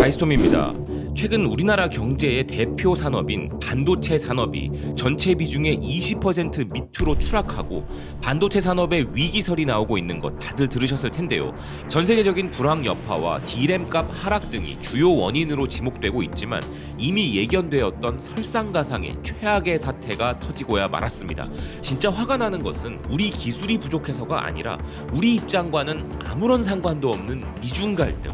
다이스톰입니다. 최근 우리나라 경제의 대표 산업인 반도체 산업이 전체 비중의 20% 밑으로 추락하고 반도체 산업의 위기설이 나오고 있는 것 다들 들으셨을 텐데요. 전 세계적인 불황 여파와 D램 값 하락 등이 주요 원인으로 지목되고 있지만 이미 예견되었던 설상가상의 최악의 사태가 터지고야 말았습니다. 진짜 화가 나는 것은 우리 기술이 부족해서가 아니라 우리 입장과는 아무런 상관도 없는 미중 갈등,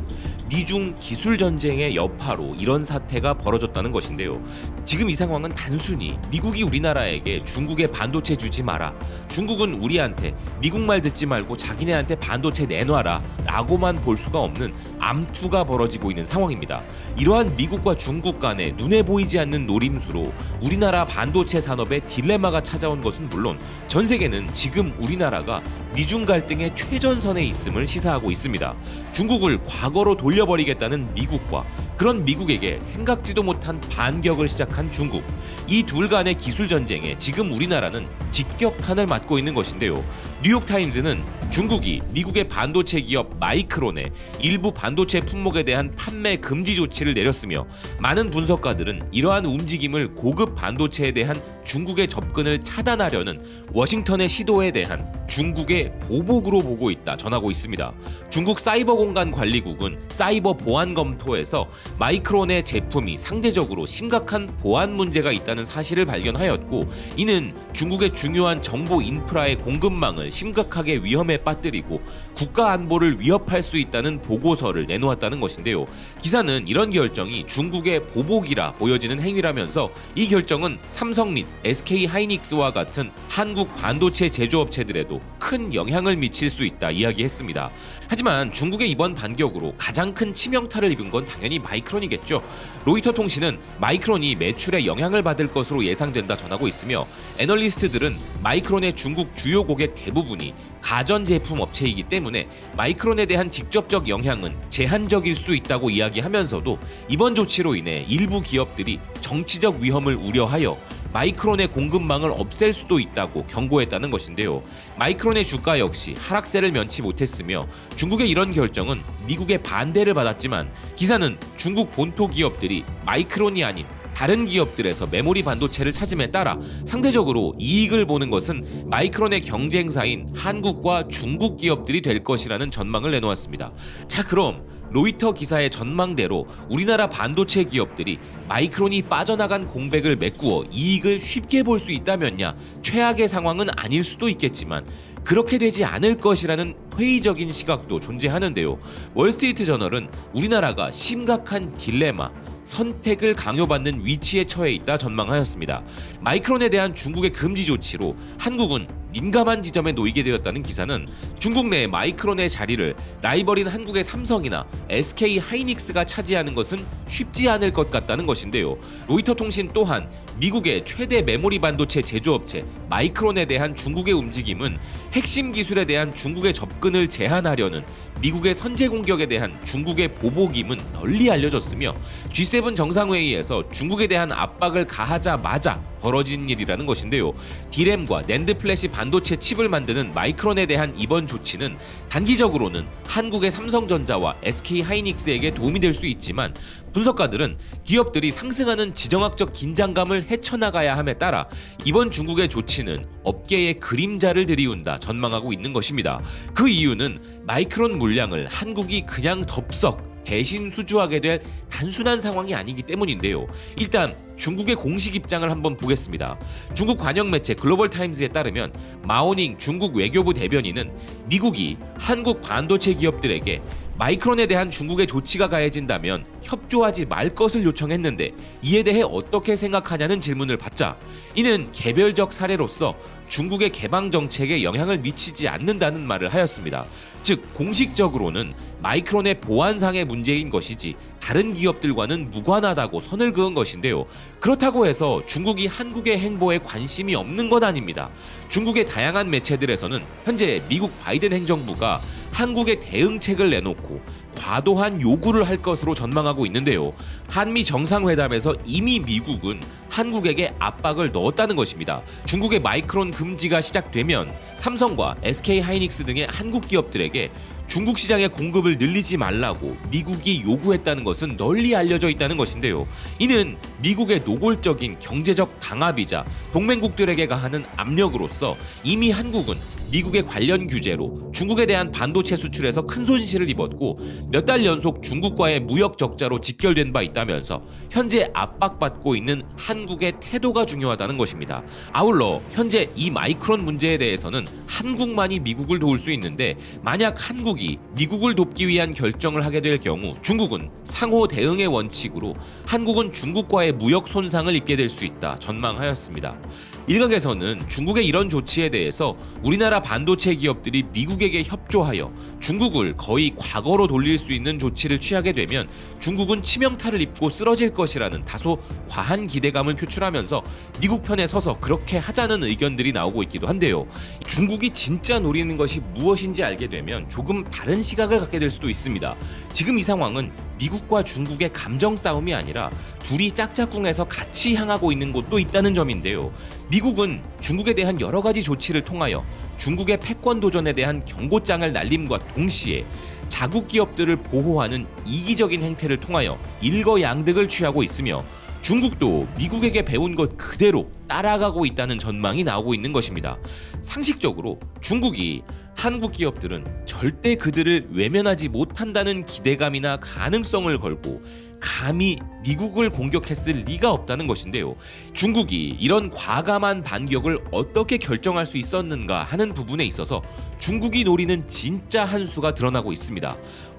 미중 기술 전쟁의 여파로 이런 사태가 벌어졌다는 것인데요. 지금 이 상황은 단순히 미국이 우리나라에게 중국의 반도체 주지 마라. 중국은 우리한테 미국 말 듣지 말고 자기네한테 반도체 내놔라. 라고만 볼 수가 없는 암투가 벌어지고 있는 상황입니다. 이러한 미국과 중국 간의 눈에 보이지 않는 노림수로 우리나라 반도체 산업에 딜레마가 찾아온 것은 물론 전 세계는 지금 우리나라가 미중 갈등의 최전선에 있음을 시사하고 있습니다. 중국을 과거로 돌려 버리겠다는 미국과 그런 미국에게 생각지도 못한 반격을 시작한 중국. 이 둘 간의 기술 전쟁에 지금 우리나라는 직격탄을 맞고 있는 것인데요. 뉴욕타임즈는 중국이 미국의 반도체 기업 마이크론의 일부 반도체 품목에 대한 판매 금지 조치를 내렸으며 많은 분석가들은 이러한 움직임을 고급 반도체에 대한 중국의 접근을 차단하려는 워싱턴의 시도에 대한 중국의 보복으로 보고 있다 전하고 있습니다. 중국 사이버 공간 관리국은 사이버 보안 검토에서 마이크론의 제품이 상대적으로 심각한 보안 문제가 있다는 사실을 발견하였고 이는 중국의 중요한 정보 인프라의 공급망을 심각하게 위험에 빠뜨리고 국가 안보를 위협할 수 있다는 보고서를 내놓았다는 것인데요. 기사는 이런 결정이 중국의 보복이라 보여지는 행위라면서 이 결정은 삼성 및 SK 하이닉스와 같은 한국 반도체 제조업체들에도 큰 영향을 미칠 수 있다 이야기했습니다. 하지만 중국의 이번 반격으로 가장 큰 치명타를 입은 건 당연히 마이 크론이겠죠. 로이터 통신은 마이크론이 매출에 영향을 받을 것으로 예상된다 전하고 있으며 애널리스트들은 마이크론의 중국 주요 고객 대부분이 가전제품 업체이기 때문에 마이크론에 대한 직접적 영향은 제한적일 수 있다고 이야기하면서도 이번 조치로 인해 일부 기업들이 정치적 위험을 우려하여 마이크론의 공급망을 없앨 수도 있다고 경고했다는 것인데요. 마이크론의 주가 역시 하락세를 면치 못했으며 중국의 이런 결정은 미국의 반대를 받았지만 기사는 중국 본토 기업들이 마이크론이 아닌 다른 기업들에서 메모리 반도체를 찾음에 따라 상대적으로 이익을 보는 것은 마이크론의 경쟁사인 한국과 중국 기업들이 될 것이라는 전망을 내놓았습니다. 자, 그럼 로이터 기사의 전망대로 우리나라 반도체 기업들이 마이크론이 빠져나간 공백을 메꾸어 이익을 쉽게 볼 수 있다면야 최악의 상황은 아닐 수도 있겠지만 그렇게 되지 않을 것이라는 회의적인 시각도 존재하는데요. 월스트리트 저널은 우리나라가 심각한 딜레마, 선택을 강요받는 위치에 처해 있다 전망하였습니다. 마이크론에 대한 중국의 금지 조치로 한국은 민감한 지점에 놓이게 되었다는 기사는 중국 내 마이크론의 자리를 라이벌인 한국의 삼성이나 SK 하이닉스가 차지하는 것은 쉽지 않을 것 같다는 것인데요. 로이터 통신 또한 미국의 최대 메모리 반도체 제조업체 마이크론에 대한 중국의 움직임은 핵심 기술에 대한 중국의 접근을 제한하려는 미국의 선제 공격에 대한 중국의 보복임은 널리 알려졌으며 G7 정상회의에서 중국에 대한 압박을 가하자마자 벌어진 일이라는 것인데요. 디램과 낸드 플래시 반도체 칩을 만드는 마이크론에 대한 이번 조치는 단기적으로는 한국의 삼성전자와 SK 하이닉스에게 도움이 될 수 있지만 분석가들은 기업들이 상승하는 지정학적 긴장감을 헤쳐나가야 함에 따라 이번 중국의 조치는 업계의 그림자를 들이운다 전망하고 있는 것입니다. 그 이유는 마이크론 물량을 한국이 그냥 덥석 대신 수주하게 될 단순한 상황이 아니기 때문인데요. 일단 중국의 공식 입장을 한번 보겠습니다. 중국 관영 매체 글로벌 타임즈에 따르면 마오닝 중국 외교부 대변인은 미국이 한국 반도체 기업들에게 마이크론에 대한 중국의 조치가 가해진다면 협조하지 말 것을 요청했는데 이에 대해 어떻게 생각하냐는 질문을 받자 이는 개별적 사례로서 중국의 개방 정책에 영향을 미치지 않는다는 말을 하였습니다. 즉 공식적으로는 마이크론의 보안상의 문제인 것이지 다른 기업들과는 무관하다고 선을 그은 것인데요. 그렇다고 해서 중국이 한국의 행보에 관심이 없는 건 아닙니다. 중국의 다양한 매체들에서는 현재 미국 바이든 행정부가 한국의 대응책을 내놓고 과도한 요구를 할 것으로 전망하고 있는데요. 한미 정상회담에서 이미 미국은 한국에게 압박을 넣었다는 것입니다. 중국의 마이크론 금지가 시작되면 삼성과 SK 하이닉스 등의 한국 기업들에게 중국 시장의 공급을 늘리지 말라고 미국이 요구했다는 것은 널리 알려져 있다는 것인데요. 이는 미국의 노골적인 경제적 강압이자 동맹국들에게 가하는 압력으로서 이미 한국은 미국의 관련 규제로 중국에 대한 반도체 수출에서 큰 손실을 입었고 몇 달 연속 중국과의 무역 적자로 직결된 바 있다면서 현재 압박받고 있는 한국의 태도가 중요하다는 것입니다. 아울러 현재 이 마이크론 문제에 대해서는 한국만이 미국을 도울 수 있는데 만약 한국 이 미국을 돕기 위한 결정을 하게 될 경우 중국은 상호 대응의 원칙으로 한국은 중국과의 무역 손상을 입게 될 수 있다 전망하였습니다. 일각에서는 중국의 이런 조치에 대해서 우리나라 반도체 기업들이 미국에게 협조하여 중국을 거의 과거로 돌릴 수 있는 조치를 취하게 되면 중국은 치명타를 입고 쓰러질 것이라는 다소 과한 기대감을 표출하면서 미국 편에 서서 그렇게 하자는 의견들이 나오고 있기도 한데요. 중국이 진짜 노리는 것이 무엇인지 알게 되면 조금 다른 시각을 갖게 될 수도 있습니다. 지금 이 상황은 미국과 중국의 감정 싸움이 아니라 둘이 짝짝꿍에서 같이 향하고 있는 곳도 있다는 점인데요. 미국은 중국에 대한 여러 가지 조치를 통하여 중국의 패권 도전에 대한 경고장을 날림과 동시에 자국 기업들을 보호하는 이기적인 행태를 통하여 일거양득을 취하고 있으며 중국도 미국에게 배운 것 그대로 따라가고 있다는 전망이 나오고 있는 것입니다. 상식적으로 중국이 한국 기업들은 절대 그들을 외면하지 못한다는 기대감이나 가능성을 걸고 감히 미국을 공격했을 리가 없다는 것인데요. 중국이 이런 과감한 반격을 어떻게 결정할 수 있었는가 하는 부분에 있어서 중국이 노리는 진짜 한 수가 드러나고 있습니다.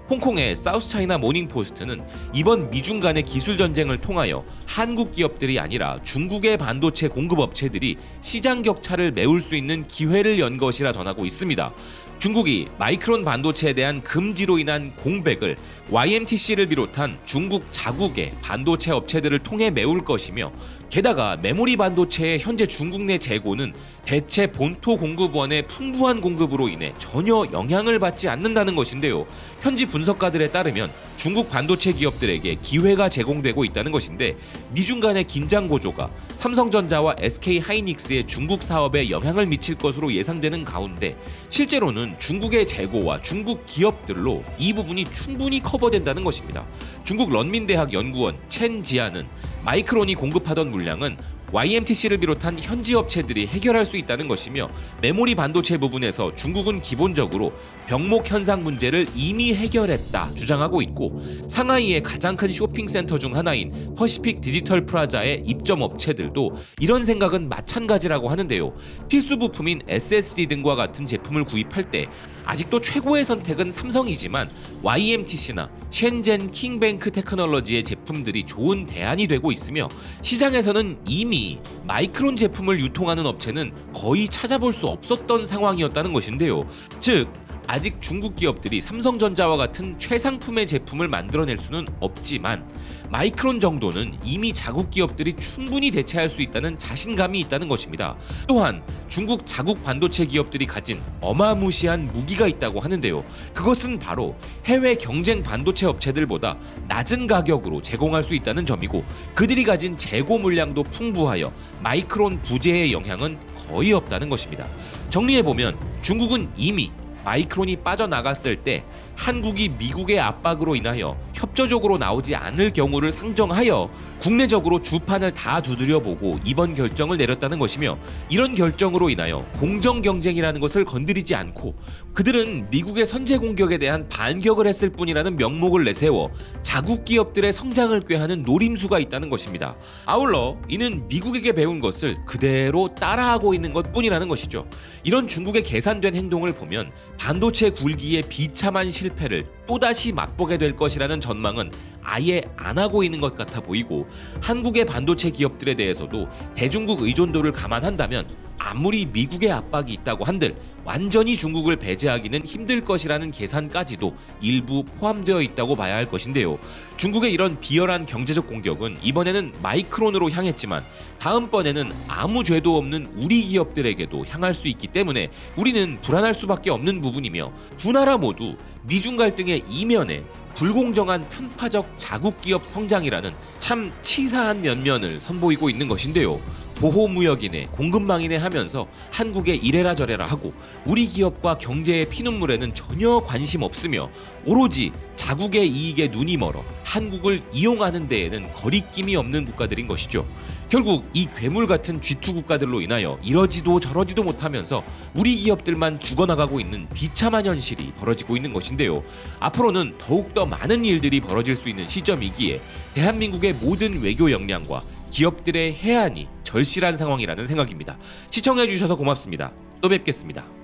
홍콩의 사우스 차이나 모닝 포스트는 이번 미중 간의 기술 전쟁을 통하여 한국 기업들이 아니라 중국의 반도체 공급 업체들이 시장 격차를 메울 수 있는 기회를 연 것이라 전하고 있습니다. 중국이 마이크론 반도체에 대한 금지로 인한 공백을 YMTC를 비롯한 중국 자국의 반도체 업체들을 통해 메울 것이며 게다가 메모리 반도체의 현재 중국 내 재고는 대체 본토 공급원의 풍부한 공급으로 인해 전혀 영향을 받지 않는다는 것인데요. 현지 분석가들에 따르면 중국 반도체 기업들에게 기회가 제공되고 있다는 것인데 미중 간의 긴장 고조가 삼성전자와 SK 하이닉스의 중국 사업에 영향을 미칠 것으로 예상되는 가운데 실제로는 중국의 재고와 중국 기업들로 이 부분이 충분히 커버된다는 것입니다. 중국 런민대학 연구원 첸 지아는 마이크론이 공급하던 물량은 YMTC를 비롯한 현지 업체들이 해결할 수 있다는 것이며 메모리 반도체 부분에서 중국은 기본적으로 병목 현상 문제를 이미 해결했다 주장하고 있고 상하이의 가장 큰 쇼핑센터 중 하나인 퍼시픽 디지털 프라자의 입점 업체들도 이런 생각은 마찬가지라고 하는데요. 필수 부품인 SSD 등과 같은 제품을 구입할 때 아직도 최고의 선택은 삼성이지만 YMTC나 셴젠 킹뱅크 테크놀로지의 제품들이 좋은 대안이 되고 있으며 시장에서는 이미 마이크론 제품을 유통하는 업체는 거의 찾아볼 수 없었던 상황이었다는 것인데요. 즉 아직 중국 기업들이 삼성전자와 같은 최상품의 제품을 만들어낼 수는 없지만 마이크론 정도는 이미 자국 기업들이 충분히 대체할 수 있다는 자신감이 있다는 것입니다. 또한 중국 자국 반도체 기업들이 가진 어마무시한 무기가 있다고 하는데요. 그것은 바로 해외 경쟁 반도체 업체들보다 낮은 가격으로 제공할 수 있다는 점이고 그들이 가진 재고 물량도 풍부하여 마이크론 부재의 영향은 거의 없다는 것입니다. 정리해 보면 중국은 이미 마이크론이 빠져나갔을 때 한국이 미국의 압박으로 인하여 협조적으로 나오지 않을 경우를 상정하여 국내적으로 주판을 다 두드려보고 이번 결정을 내렸다는 것이며 이런 결정으로 인하여 공정 경쟁이라는 것을 건드리지 않고 그들은 미국의 선제 공격에 대한 반격을 했을 뿐이라는 명목을 내세워 자국 기업들의 성장을 꾀하는 노림수가 있다는 것입니다. 아울러 이는 미국에게 배운 것을 그대로 따라하고 있는 것 뿐이라는 것이죠. 이런 중국의 계산된 행동을 보면 반도체 굴기의 비참한 실 패를 또다시 맛보게 될 것이라는 전망은 아예 안 하고 있는 것 같아 보이고 한국의 반도체 기업들에 대해서도 대중국 의존도를 감안한다면 아무리 미국의 압박이 있다고 한들 완전히 중국을 배제하기는 힘들 것이라는 계산까지도 일부 포함되어 있다고 봐야 할 것인데요. 중국의 이런 비열한 경제적 공격은 이번에는 마이크론으로 향했지만 다음번에는 아무 죄도 없는 우리 기업들에게도 향할 수 있기 때문에 우리는 불안할 수밖에 없는 부분이며 두 나라 모두 미중 갈등의 이면에 불공정한 편파적 자국 기업 성장이라는 참 치사한 면면을 선보이고 있는 것인데요. 보호무역이네 공급망이네 하면서 한국에 이래라 저래라 하고 우리 기업과 경제의 피눈물에는 전혀 관심 없으며 오로지 자국의 이익에 눈이 멀어 한국을 이용하는 데에는 거리낌이 없는 국가들인 것이죠. 결국 이 괴물 같은 G2 국가들로 인하여 이러지도 저러지도 못하면서 우리 기업들만 죽어나가고 있는 비참한 현실이 벌어지고 있는 것인데요. 앞으로는 더욱더 많은 일들이 벌어질 수 있는 시점이기에 대한민국의 모든 외교 역량과 기업들의 해안이 절실한 상황이라는 생각입니다. 시청해주셔서 고맙습니다. 또 뵙겠습니다.